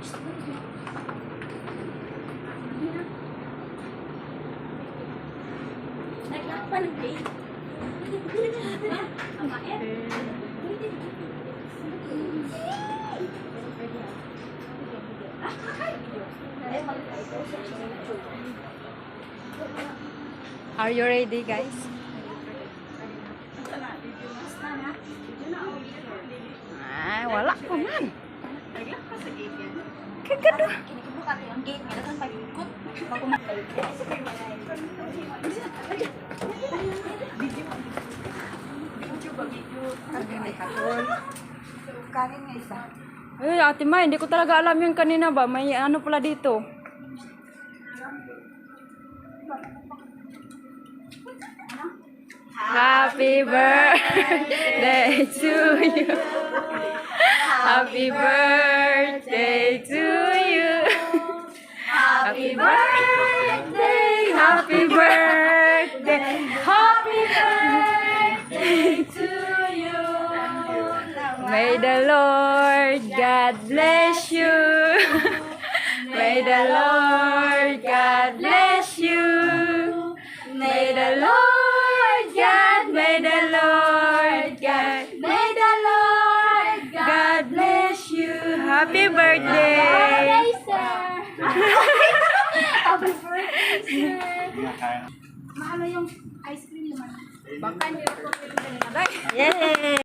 Are you ready, guys? Ay, wala pa man. Ay, ate May, hindi ko talaga alam yun kanina ba. May ano pala dito. Happy birthday to you. Happy birthday Happy birthday, happy birthday, happy birthday to you. May the Lord God bless you. May the Lord God bless you. May the Lord God, may the Lord God, may the Lord God bless you. Happy birthday. Maano yung ice cream naman? Baka niyo ko Yay!